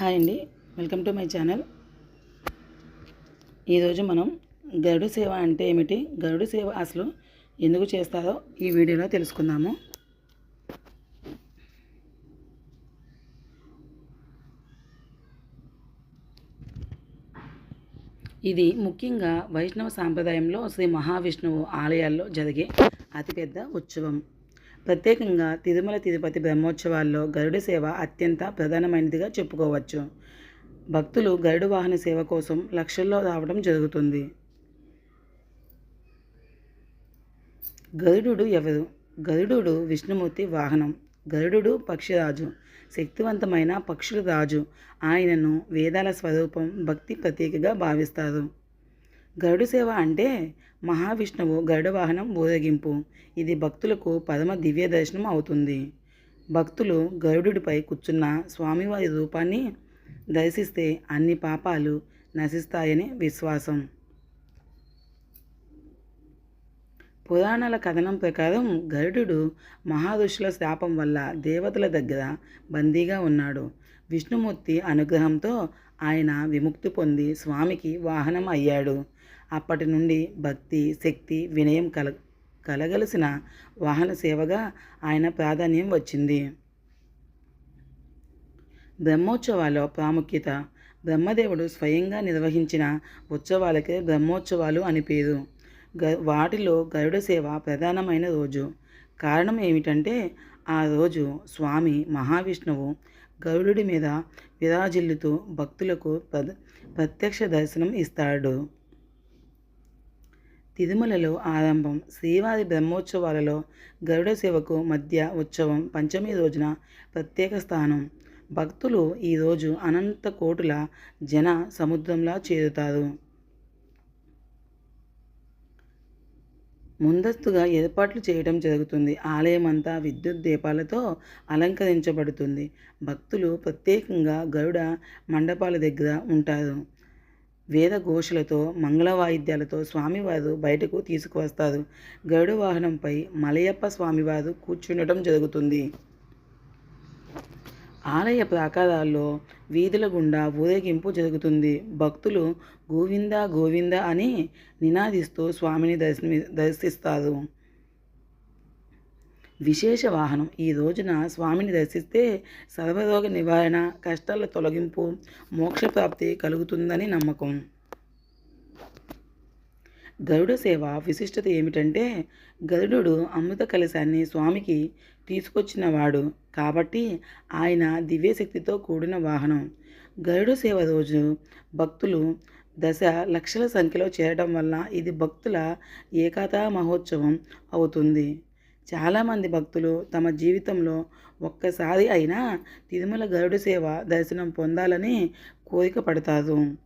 Hi అండి. Welcome to my channel. ఈరోజు మనం గరుడు సేవ అంటే ఏమిటి? గరుడు సేవ అసలు ఎందుకు చేస్తారో ఈ వీడియోలో తెలుసుకుందాము. ఇది ముఖ్యంగా వైష్ణవ సాంప్రదాయంలో శ్రీ మహావిష్ణువు ఆలయాల్లో జరిగే అతిపెద్ద ఉత్సవం. ప్రత్యేకంగా తిరుమల తిరుపతి బ్రహ్మోత్సవాల్లో గరుడ సేవ అత్యంత ప్రధానమైనదిగా చెప్పుకోవచ్చు. భక్తులు గరుడు వాహన సేవ కోసం లక్షల్లో రావడం జరుగుతుంది. గరుడు ఎవరు? గరుడు విష్ణుమూర్తి వాహనం. గరుడు పక్షిరాజు. శక్తివంతమైన పక్షుల రాజు. ఆయనను వేదాల స్వరూపం భక్తి ప్రతీకగా భావిస్తారు. గరుడు సేవ అంటే మహావిష్ణువు గరుడ వాహనం ఊరేగింపు. ఇది భక్తులకు పరమ దివ్య దర్శనం అవుతుంది. భక్తులు గరుడుపై కూర్చున్న స్వామివారి రూపాన్ని దర్శిస్తే అన్ని పాపాలు నశిస్తాయని విశ్వాసం. పురాణాల కథనం ప్రకారం గరుడు మహారుషుల శాపం వల్ల దేవతల దగ్గర బందీగా ఉన్నాడు. విష్ణుమూర్తి అనుగ్రహంతో ఆయన విముక్తి పొంది స్వామికి వాహనం అయ్యాడు. అప్పటి నుండి భక్తి శక్తి వినయం కల కలగలిసిన వాహన సేవగా ఆయన ప్రాధాన్యం వచ్చింది. బ్రహ్మోత్సవాల ప్రాముఖ్యత బ్రహ్మదేవుడు స్వయంగా నిర్వహించిన ఉత్సవాలకే బ్రహ్మోత్సవాలు అని పేరు. గ వాటిలో గరుడ సేవ ప్రధానమైన రోజు. కారణం ఏమిటంటే ఆ రోజు స్వామి మహావిష్ణువు గరుడి మీద విరాజిల్లుతూ భక్తులకు ప్రత్యక్ష దర్శనం ఇస్తాడు. తిరుమలలో ఆరంభం. శ్రీవారి బ్రహ్మోత్సవాలలో గరుడ సేవకు మధ్య ఉత్సవం పంచమి రోజున ప్రత్యేక స్థానం. భక్తులు ఈరోజు అనంత కోటుల జన సముద్రంలా చేరుతారు. ముందస్తుగా ఏర్పాట్లు చేయడం జరుగుతుంది. ఆలయం అంతా విద్యుత్ దీపాలతో అలంకరించబడుతుంది. భక్తులు ప్రత్యేకంగా గరుడ మండపాల దగ్గర ఉంటారు. వేద ఘోషలతో మంగళ వాయిద్యాలతో స్వామివారు బయటకు తీసుకువస్తారు. గరుడు వాహనంపై మలయప్ప స్వామివారు కూర్చుండటం జరుగుతుంది. ఆలయ ప్రాకారాల్లో వీధుల గుండా ఊరేగింపు జరుగుతుంది. భక్తులు గోవింద గోవింద అని నినాదిస్తూ స్వామిని దర్శని దర్శిస్తారు. విశేష వాహనం. ఈ రోజున స్వామిని దర్శిస్తే సర్వరోగ నివారణ కష్టాల తొలగింపు మోక్షప్రాప్తి కలుగుతుందని నమ్మకం. గరుడ సేవ విశిష్టత ఏమిటంటే గరుడు అమృత కలశాన్ని స్వామికి తీసుకొచ్చినవాడు కాబట్టి ఆయన దివ్యశక్తితో కూడిన వాహనం. గరుడ సేవ రోజు భక్తులు దశ లక్షల సంఖ్యలో చేరడం వల్ల ఇది భక్తుల ఏకాతా మహోత్సవం అవుతుంది. చాలామంది భక్తులు తమ జీవితంలో ఒక్కసారి అయినా తిరుమల గరుడ సేవ దర్శనం పొందాలని కోరిక పడతారు.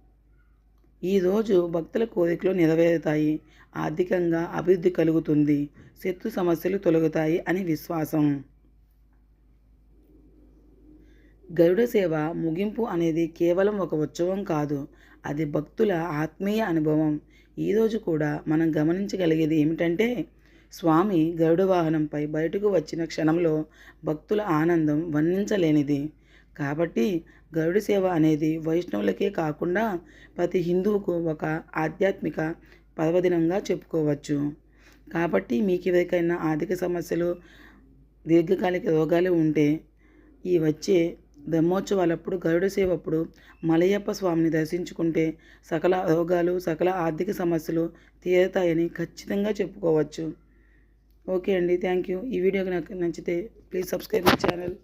ఈరోజు భక్తుల కోరికలు నెరవేరుతాయి. ఆర్థికంగా అభివృద్ధి కలుగుతుంది. శత్రు సమస్యలు తొలగుతాయి అని విశ్వాసం. గరుడ సేవ ముగింపు అనేది కేవలం ఒక ఉత్సవం కాదు. అది భక్తుల ఆత్మీయ అనుభవం. ఈరోజు కూడా మనం గమనించగలిగేది ఏమిటంటే స్వామి గరుడ వాహనంపై బయటకు వచ్చిన క్షణంలో భక్తుల ఆనందం వర్ణించలేనిది. కాబట్టి గరుడ సేవ అనేది వైష్ణవులకే కాకుండా ప్రతి హిందువుకు ఒక ఆధ్యాత్మిక పర్వదినంగా చెప్పుకోవచ్చు. కాబట్టి మీకు ఎవరికైనా ఆర్థిక సమస్యలు దీర్ఘకాలిక రోగాలు ఉంటే ఈ వచ్చే బ్రహ్మోత్సవాలప్పుడు గరుడ సేవప్పుడు మలయప్ప స్వామిని దర్శించుకుంటే సకల రోగాలు సకల ఆర్థిక సమస్యలు తీరతాయని ఖచ్చితంగా చెప్పుకోవచ్చు. ఓకే అండి థ్యాంక్ యూ. ఈ వీడియోకి నాకు నచ్చితే ప్లీజ్ సబ్స్క్రైబ్ మై ఛానల్.